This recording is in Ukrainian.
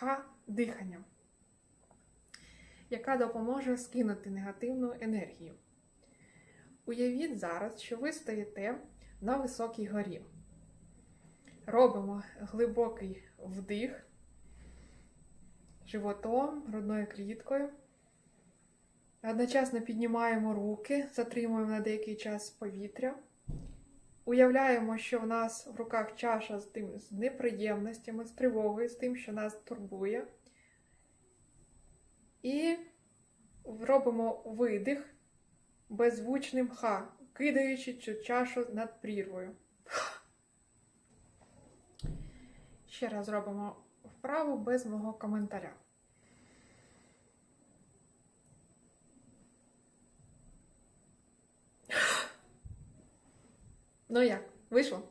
вправа ха-дихання, яка допоможе скинути негативну енергію. Уявіть зараз, що ви стоїте на високій горі. Робимо глибокий вдих животом, грудною кліткою. Одночасно піднімаємо руки, затримуємо на деякий час повітря. Уявляємо, що в нас в руках чаша з тим з неприємностями, з тривогою, з тим, що нас турбує. І робимо видих беззвучним ха, кидаючи цю чашу над прірвою. Ще раз робимо вправу без мого коментаря. Ну як, вийшло?